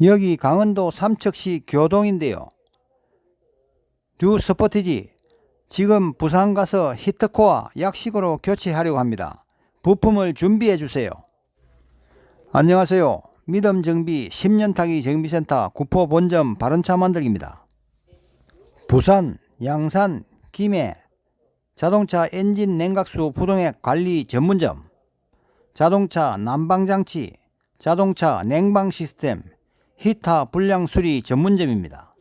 여기 강원도 삼척시 교동인데요. 뉴 스포티지 지금 부산 가서 히트코어 약식으로 교체하려고 합니다. 부품을 준비해 주세요. 안녕하세요. 믿음 정비 10년 타기 정비센터 구포 본점 바른차 만들기입니다. 부산, 양산, 김해 자동차 엔진 냉각수 부동액 관리 전문점 자동차 난방장치, 자동차 냉방 시스템, 히타 불량 수리 전문점입니다.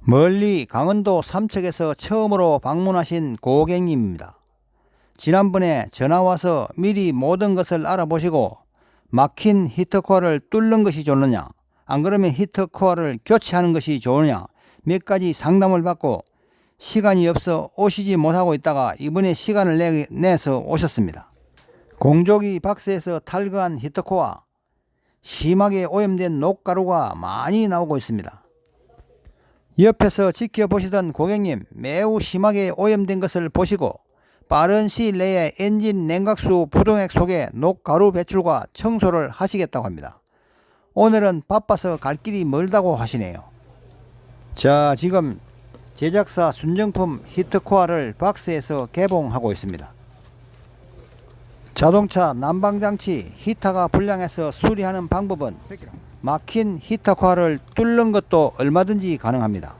멀리 강원도 삼척에서 처음으로 방문하신 고객님입니다. 지난번에 전화 와서 미리 모든 것을 알아보시고 막힌 히터코어를 뚫는 것이 좋느냐, 안 그러면 히터코어를 교체하는 것이 좋으냐 몇 가지 상담을 받고 시간이 없어 오시지 못하고 있다가 이번에 시간을 내, 내서 오셨습니다. 공조기 박스에서 탈거한 히터코어 심하게 오염된 녹가루가 많이 나오고 있습니다. 옆에서 지켜보시던 고객님 매우 심하게 오염된 것을 보시고 빠른 시일 내에 엔진 냉각수 부동액 속에 녹가루 배출과 청소를 하시겠다고 합니다. 오늘은 바빠서 갈 길이 멀다고 하시네요. 자, 지금 제작사 순정품 히트코어를 박스에서 개봉하고 있습니다. 자동차 난방장치 히터가 불량해서 수리하는 방법은 막힌 히터 코어를 뚫는 것도 얼마든지 가능합니다.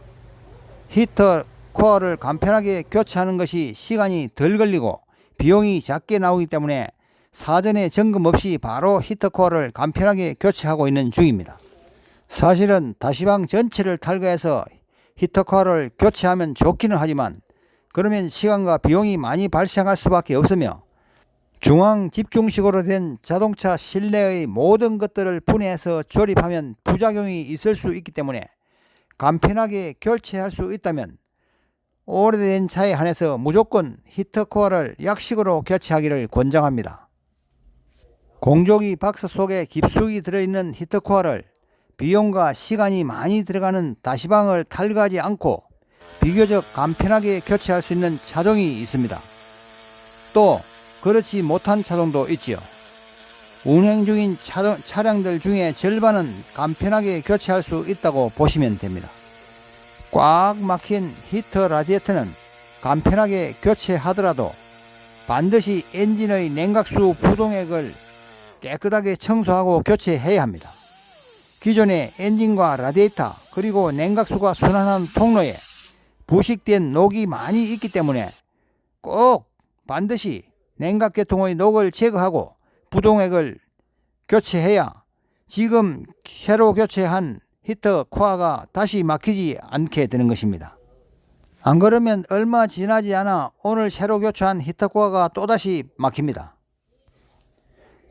히터 코어를 간편하게 교체하는 것이 시간이 덜 걸리고 비용이 작게 나오기 때문에 사전에 점검 없이 바로 히터 코어를 간편하게 교체하고 있는 중입니다. 사실은 다시방 전체를 탈거해서 히터 코어를 교체하면 좋기는 하지만 그러면 시간과 비용이 많이 발생할 수밖에 없으며 중앙 집중식으로 된 자동차 실내의 모든 것들을 분해해서 조립하면 부작용이 있을 수 있기 때문에 간편하게 교체할 수 있다면 오래된 차에 한해서 무조건 히터코어를 약식으로 교체하기를 권장합니다. 공조기 박스 속에 깊숙이 들어있는 히터코어를 비용과 시간이 많이 들어가는 다시방을 탈거하지 않고 비교적 간편하게 교체할 수 있는 차종이 있습니다. 또 그렇지 못한 차종도 있지요. 운행 중인 차량, 차량들 중에 절반은 간편하게 교체할 수 있다고 보시면 됩니다. 꽉 막힌 히터 라디에이터는 간편하게 교체하더라도 반드시 엔진의 냉각수 부동액을 깨끗하게 청소하고 교체해야 합니다. 기존의 엔진과 라디에이터 그리고 냉각수가 순환하는 통로에 부식된 녹이 많이 있기 때문에 꼭 반드시 냉각계통의 녹을 제거하고 부동액을 교체해야 지금 새로 교체한 히터 코어가 다시 막히지 않게 되는 것입니다. 안 그러면 얼마 지나지 않아 오늘 새로 교체한 히터 코어가 또다시 막힙니다.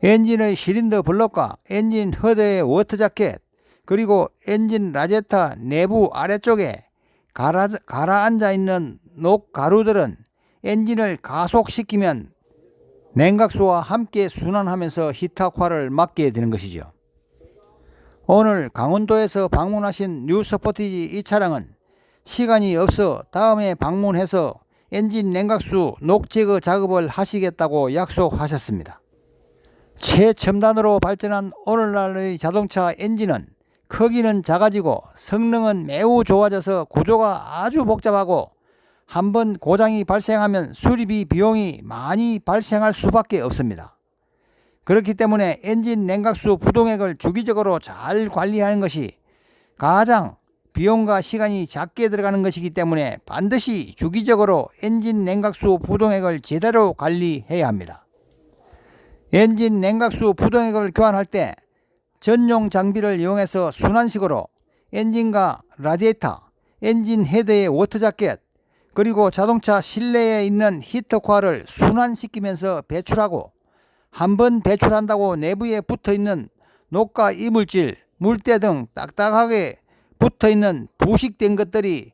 엔진의 실린더 블럭과 엔진 허드의 워터 자켓 그리고 엔진 라제타 내부 아래쪽에 가라, 가라앉아 있는 녹 가루들은 엔진을 가속시키면 냉각수와 함께 순환하면서 히터화를 막게 되는 것이죠. 오늘 강원도에서 방문하신 뉴스포티지 이 차량은 시간이 없어 다음에 방문해서 엔진 냉각수 녹 제거 작업을 하시겠다고 약속하셨습니다. 최첨단으로 발전한 오늘날의 자동차 엔진은 크기는 작아지고 성능은 매우 좋아져서 구조가 아주 복잡하고 한번 고장이 발생하면 수리비 비용이 많이 발생할 수밖에 없습니다. 그렇기 때문에 엔진 냉각수 부동액을 주기적으로 잘 관리하는 것이 가장 비용과 시간이 작게 들어가는 것이기 때문에 반드시 주기적으로 엔진 냉각수 부동액을 제대로 관리해야 합니다. 엔진 냉각수 부동액을 교환할 때 전용 장비를 이용해서 순환식으로 엔진과 라디에이터, 엔진 헤드의 워터 자켓, 그리고 자동차 실내에 있는 히터 코어를 순환시키면서 배출하고 한 번 배출한다고 내부에 붙어 있는 녹과 이물질, 물때 등 딱딱하게 붙어 있는 부식된 것들이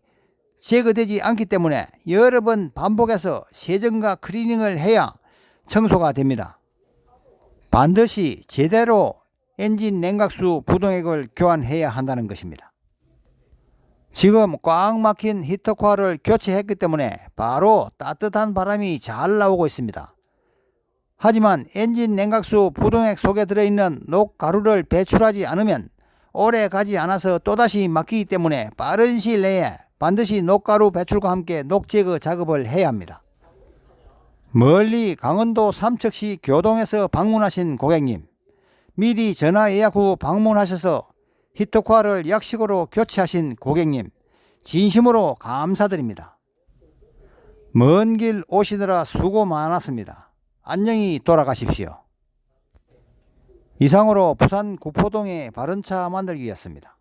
제거되지 않기 때문에 여러 번 반복해서 세정과 클리닝을 해야 청소가 됩니다. 반드시 제대로 엔진 냉각수 부동액을 교환해야 한다는 것입니다. 지금 꽉 막힌 히터코어를 교체했기 때문에 바로 따뜻한 바람이 잘 나오고 있습니다. 하지만 엔진 냉각수 부동액 속에 들어있는 녹가루를 배출하지 않으면 오래 가지 않아서 또다시 막히기 때문에 빠른 시일 내에 반드시 녹가루 배출과 함께 녹제거 작업을 해야 합니다. 멀리 강원도 삼척시 교동에서 방문하신 고객님, 미리 전화 예약 후 방문하셔서 히터코어를 약식으로 교체하신 고객님, 진심으로 감사드립니다. 먼 길 오시느라 수고 많았습니다. 안녕히 돌아가십시오. 이상으로 부산 구포동의 바른차 만들기였습니다.